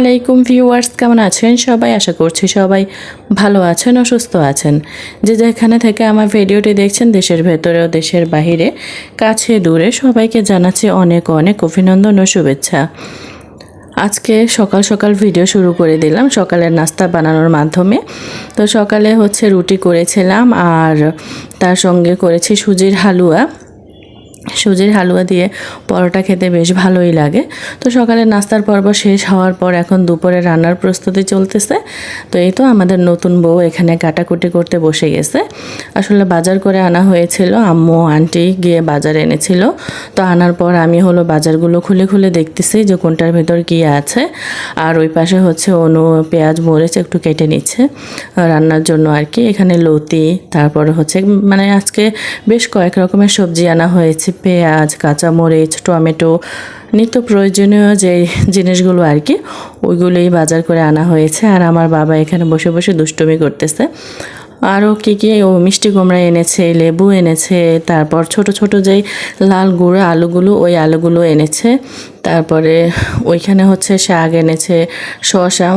আলাইকুম ভিউয়ার্স, কেমন আছেন সবাই? আশা করছি সবাই ভালো আছেন ও সুস্থ আছেন। যে যেখানে থেকে আমার ভিডিওটি দেখছেন, দেশের ভেতরে ও দেশের বাহিরে, কাছে দূরে সবাইকে জানাচ্ছি অনেক অনেক অভিনন্দন ও শুভেচ্ছা। আজকে সকাল সকাল ভিডিও শুরু করে দিলাম, সকালের নাস্তা বানানোর মাধ্যমে। তো সকালে হচ্ছে রুটি করেছিলাম আর তার সঙ্গে করেছি সুজির হালুয়া। সুজির হালুয়া দিয়ে পরোটা খেতে বেশ ভালোই লাগে। তো সকালে নাস্তার পর্ব শেষ হওয়ার পর এখন দুপুরে রান্নার প্রস্তুতি চলতেছে। তো এই তো আমাদের নতুন বউ এখানে কাটাকুটি করতে বসে গেছে। আসলে বাজার করে আনা হয়েছিল, আম্মু আন্টি গিয়ে বাজার এনেছিল। তো আনার পর আমি হলো বাজারগুলো খুলে খুলে দেখতেছি যে কোনটার ভেতর কী আছে। আর ওই পাশে হচ্ছে অনু, পেঁয়াজ, মরিচ একটু কেটে নিচ্ছে। রান্নার জন্য আর কি, এখানে লতি, তারপরে হচ্ছে মানে আজকে বেশ কয়েক রকমের সবজি আনা হয়েছে। পেঁয়াজ, কাঁচামরিচ, টমেটো নিত্য প্রয়োজনীয় যে জিনিসগুলো আর কি, ওইগুলোই বাজার করে আনা হয়েছে। আর আমার বাবা এখানে বসে বসে দুষ্টুমি করতেছে। আরও কী কী, ও মিষ্টি কুমড়া এনেছে, লেবু এনেছে, তারপর ছোট ছোট যেই লাল গুঁড়ো আলুগুলো, ওই আলুগুলো এনেছে। তারপরে ওইখানে হচ্ছে শাক এনেছে, শসা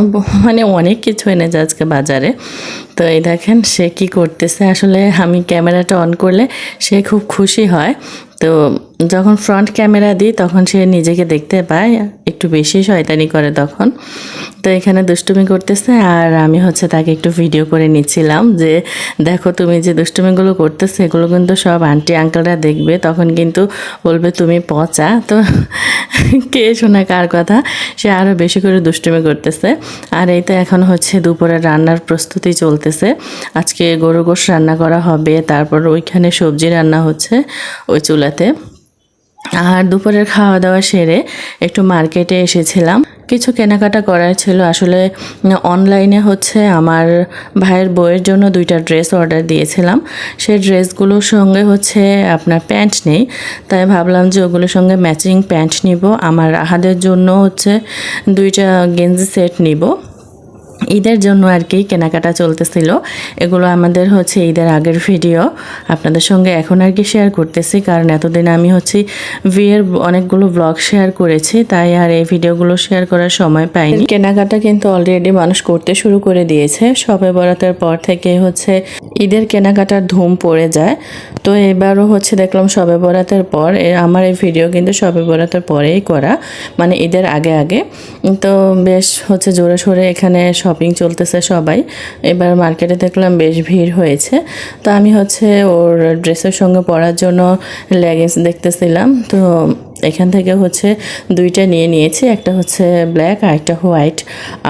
মানে অনেক কিছু এনেছে আজকে বাজারে। তো এই দেখেন সে কি করতেছে। আসলে আমি ক্যামেরাটা অন করলে সে খুব খুশি হয়। তো যখন ফ্রন্ট ক্যামেরা দিই, তখন সে নিজেকে দেখতে পায়, একটু বেশি শয়তানি করে তখন। তো এখানে দুষ্টুমি করতেছে আর আমি হচ্ছে তাকে একটু ভিডিও করে নিচ্ছিলাম যে, দেখো তুমি যে দুষ্টুমিগুলো করতেছে, এগুলো কিন্তু সব আন্টি আঙ্কেলরা দেখবে। তখন কিন্তু বলবে, তুমি পচা। তো কে শোনা কার কথা? সে আরও বেশি করে দুষ্টুমি করতেছে। আর এই তো এখন হচ্ছে দুপুরে রান্নার প্রস্তুতি চলতেছে। আজকে গরু গোশ রান্না করা হবে, তারপর ওইখানে সবজি রান্না হচ্ছে ওই চুলাতে। আর দুপুরের খাওয়া দাওয়া সেরে একটু মার্কেটে এসেছিলাম। কিছু কেনাকাটা করার ছিল। আসলে অনলাইনে হচ্ছে আমার ভাইয়ের বইয়ের জন্য দুইটা ড্রেস অর্ডার দিয়েছিলাম। সেই ড্রেসগুলোর সঙ্গে হচ্ছে আপনার প্যান্ট নেই। তাই ভাবলাম যে ওগুলোর সঙ্গে ম্যাচিং প্যান্ট নিব। আমার আহাদের জন্য হচ্ছে দুইটা গেঞ্জি সেট নিব। ঈদের জন্য আর কি কেনাকাটা চলতেছিল। এগুলো আমাদের হচ্ছে ঈদের আগের ভিডিও। আপনাদের সঙ্গে এখন আর কি শেয়ার করতেছি, কারণ এতদিন আমি হচ্ছে বিয়ের অনেকগুলো ব্লগ শেয়ার করেছি, তাই আর এই ভিডিওগুলো শেয়ার করার সময় পাইনি। কেনাকাটা কিন্তু অলরেডি মানুষ করতে শুরু করে দিয়েছে। সবে বরাতের পর থেকে হচ্ছে ঈদের কেনাকাটার ধুম পড়ে যায়। তো এবারও হচ্ছে দেখলাম সবে বরাতের পর আমার এই ভিডিও কিন্তু সবে বরাতের পরেই করা মানে ঈদের আগে আগে। তো বেশ হচ্ছে জোরে সোরে এখানে শপিং চলতেছে সবাই। এবার মার্কেটে দেখলাম বেশ ভিড় হয়েছে। তো আমি হচ্ছে ওর ড্রেসের সঙ্গে পরার জন্য লেগিংস দেখতেছিলাম। তো এখান থেকে হচ্ছে দুইটা নিয়ে নিয়েছি। একটা হচ্ছে ব্ল্যাক আর একটা হোয়াইট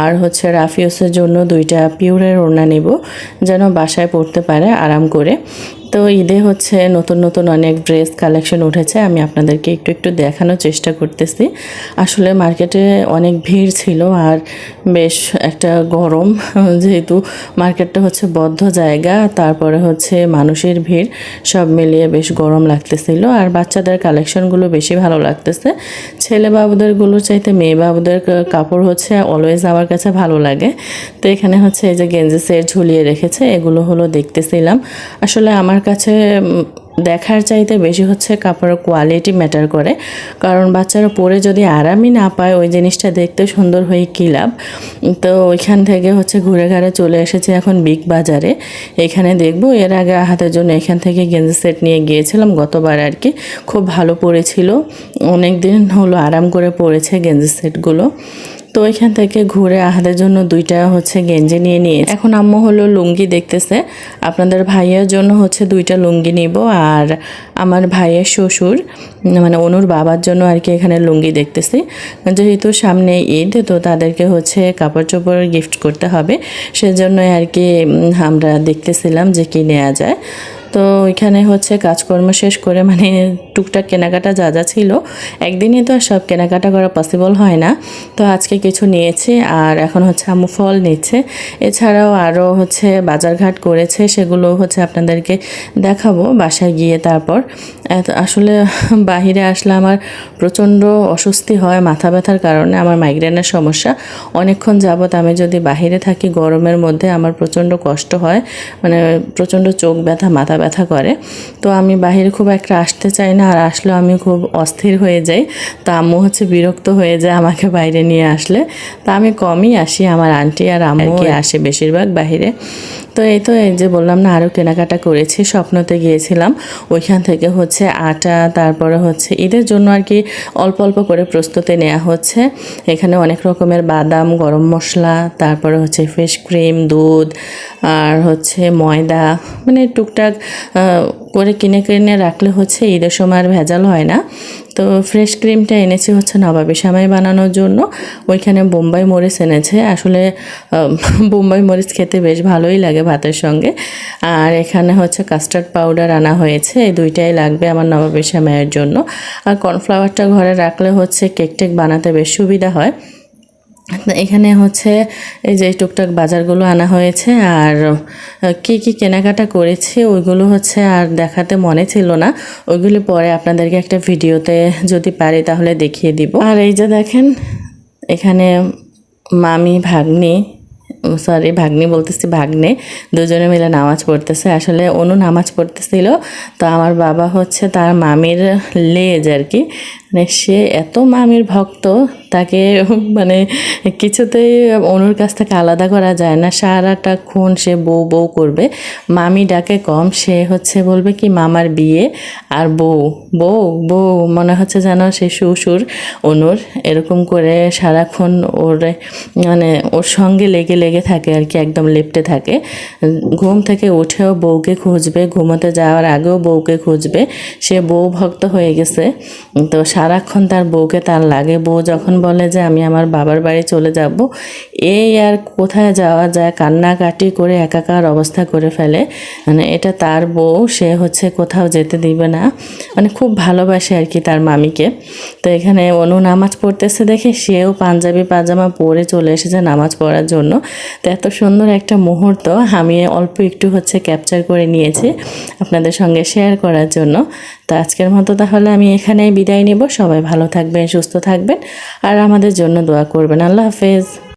আর হচ্ছে রাফিওসের জন্য দুইটা পিওরের ওড়না নেব, যেন বাসায় পড়তে পারে আরাম করে। তো ঈদে হচ্ছে নতুন নতুন অনেক ড্রেস কালেকশন উঠেছে। আমি আপনাদেরকে একটু একটু দেখানোর চেষ্টা করতেছি। আসলে মার্কেটে অনেক ভিড় ছিল আর বেশ একটা গরম, যেহেতু মার্কেটটা হচ্ছে বদ্ধ জায়গা, তারপরে হচ্ছে মানুষের ভিড়, সব মিলিয়ে বেশ গরম লাগতেছিল। আর বাচ্চাদের কালেকশনগুলো বেশি ভালো লাগতেছে। ছেলে বাবুদেরগুলো চাইতে মেয়ে বাবুদের কাপড় হচ্ছে অলওয়েজ আমার কাছে ভালো লাগে। তো এখানে হচ্ছে এই যে গেঞ্জি সেট ঝুলিয়ে রেখেছে, এগুলো হলো দেখতেছিলাম। আসলে আমার কাছে দেখার চাইতে বেশি হচ্ছে কাপড়ের কোয়ালিটি ম্যাটার করে। কারণ বাচ্চারা পরে যদি আরামই না পায়, ওই জিনিসটা দেখতে সুন্দর হয়ে কী লাভ? তো ওইখান থেকে হচ্ছে ঘুরে ঘাড়ে চলে এসেছে এখন বিগ বাজারে। এখানে দেখব, এর আগে হাতের জন্য এখান থেকে গেঞ্জি সেট নিয়ে গিয়েছিলাম গতবার আর কি। খুব ভালো পড়েছিল অনেক দিন হলো আরাম করে পড়েছে গেঞ্জি সেটগুলো। তো এখান থেকে ঘুরে আহাদের জন্য দুইটা হচ্ছে গেঞ্জি নিয়ে নিয়েছি। এখন আম্মু হলো লুঙ্গি দেখতেছে। আপনাদের ভাইয়ের জন্য হচ্ছে দুইটা লুঙ্গি নিব আর আমার ভাইয়ের শ্বশুর মানে অনুর বাবার জন্য আর কি এখানে লুঙ্গি দেখতেছি। যেহেতু সামনে ঈদ, তো তাদেরকে হচ্ছে কাপড় চোপড় গিফট করতে হবে। সেজন্যই আর কি আমরা দেখতেছিলাম যে কি নেওয়া যায়। তো ওইখানে হচ্ছে কাজকর্ম শেষ করে মানে টুকটাক কেনাকাটা যা যা ছিল, একদিনই তো আর সব কেনাকাটা করা পসিবল হয় না। তো আজকে কিছু নিয়েছি আর এখন হচ্ছে আম্মু ফল নিচ্ছে। এছাড়াও আরও হচ্ছে বাজারঘাট করেছে, সেগুলো হচ্ছে আপনাদেরকে দেখাবো বাসায় গিয়ে তারপর। আসলে বাহিরে আসলে আমার প্রচণ্ড অস্বস্তি হয়, মাথা ব্যথার কারণে আমার মাইগ্রেনের সমস্যা। অনেকক্ষণ যাবৎ আমি যদি বাহিরে থাকি, গরমের মধ্যে আমার প্রচণ্ড কষ্ট হয় মানে প্রচণ্ড চোখ ব্যথা, মাথা ব্যথা করে। তো আমি বাহিরে খুব একটা আসতে চাই না আর আসলেও আমি খুব অস্থির হয়ে যাই। তো আম্মু হচ্ছে বিরক্ত হয়ে যায় আমাকে বাইরে নিয়ে আসলে। তা আমি কমই আসি আমার আন্টি আর আম্মু আসে বেশিরভাগ বাইরে তো এই তো এই যে বললাম না আরও কেনাকাটা করেছি, স্বপ্নতে গিয়েছিলাম। ওইখান থেকে হচ্ছে আটা, তারপরে হচ্ছে ঈদের জন্য আর কি অল্প অল্প করে প্রস্তুতি নেওয়া হচ্ছে। এখানে অনেক রকমের বাদাম, গরম মশলা, তারপরে হচ্ছে ফিশ ক্রিম, দুধ, আর হচ্ছে ময়দা মানে টুকটাক করে কিনে কিনে রাখলে হচ্ছে ঈদের সময় আর ভেজাল হয় না। তো ফ্রেশ ক্রিমটা এনেছি হচ্ছে নবাবী সামাই বানানোর জন্য। ওইখানে বোম্বাই মরিচ এনেছে। আসলে বোম্বাই মরিচ খেতে বেশ ভালোই লাগে ভাতের সঙ্গে। আর এখানে হচ্ছে কাস্টার্ড পাউডার আনা হয়েছে। এই দুইটাই লাগবে আমার নবাবী সামাইয়ের জন্য। আর কর্নফ্লাওয়ারটা ঘরে রাখলে হচ্ছে কেক টেক বানাতে বেশ সুবিধা হয়। এখানে হচ্ছে এই যে টুকটাক বাজারগুলো আনা হয়েছে আর কি কি কেনাকাটা করেছি ওইগুলো হচ্ছে আর দেখাতে মনে ছিল না। ওইগুলো পরে আপনাদেরকে একটা ভিডিওতে যদি পারি তাহলে দেখিয়ে দিব। আর এই যে দেখেন, এখানে মামি, ভাগ্নি সরি ভাগ্নি বলতেছি ভাগ্নে, দুজনে মিলে নামাজ পড়তেছে। আসলে অনু নামাজ পড়তেছিল, তো আমার বাবা হচ্ছে তার মামির লেজ আর কি। মানে সে এত মামির ভক্ত তাকে মানে কিছুতেই অনুর কাছ থেকে আলাদা করা যায় না। সারাটা খুন সে বউ বউ করবে। মামি ডাকে কম, সে হচ্ছে বলবে কি, মামার বিয়ে আর বউ। বউ বউ, মনে হচ্ছে যেন সে শ্বশুর, অনুর। এরকম করে সারাক্ষণ ওর মানে ওর সঙ্গে লেগে লেগে থাকে আর কি, একদম লেপটে থাকে। ঘুম থেকে উঠেও বউকে খুঁজবে। ঘুমোতে যাওয়ার আগেও বউকে খুঁজবে। সে বউ ভক্ত হয়ে গেছে। তো সারাক্ষণ তার বউকে তার লাগে। বউ যখন বলে যে আমি আমার বাবার বাড়ি চলে যাব। এই আর কোথায় যাওয়া যায়, কান্নাকাটি করে একাকার অবস্থা করে ফেলে। মানে এটা তার বউ, সে হচ্ছে কোথাও যেতে দিবে না। মানে খুব ভালোবাসে আর কি তার মামিকে। তো এখানে অনু নামাজ পড়তেছে দেখে সেও পাঞ্জাবি, পাজামা পরে চলে এসেছে নামাজ পড়ার জন্য। তো এত সুন্দর একটা মুহূর্ত, আমি অল্প একটু হচ্ছে ক্যাপচার করে নিয়েছি আপনাদের সঙ্গে শেয়ার করার জন্য। তো আজকের মতো তাহলে আমি এখানেই বিদায় নেব। সবাই ভালো থাকবেন, সুস্থ থাকবেন, আর আমাদের জন্য দোয়া করবেন। আল্লাহ হাফেজ।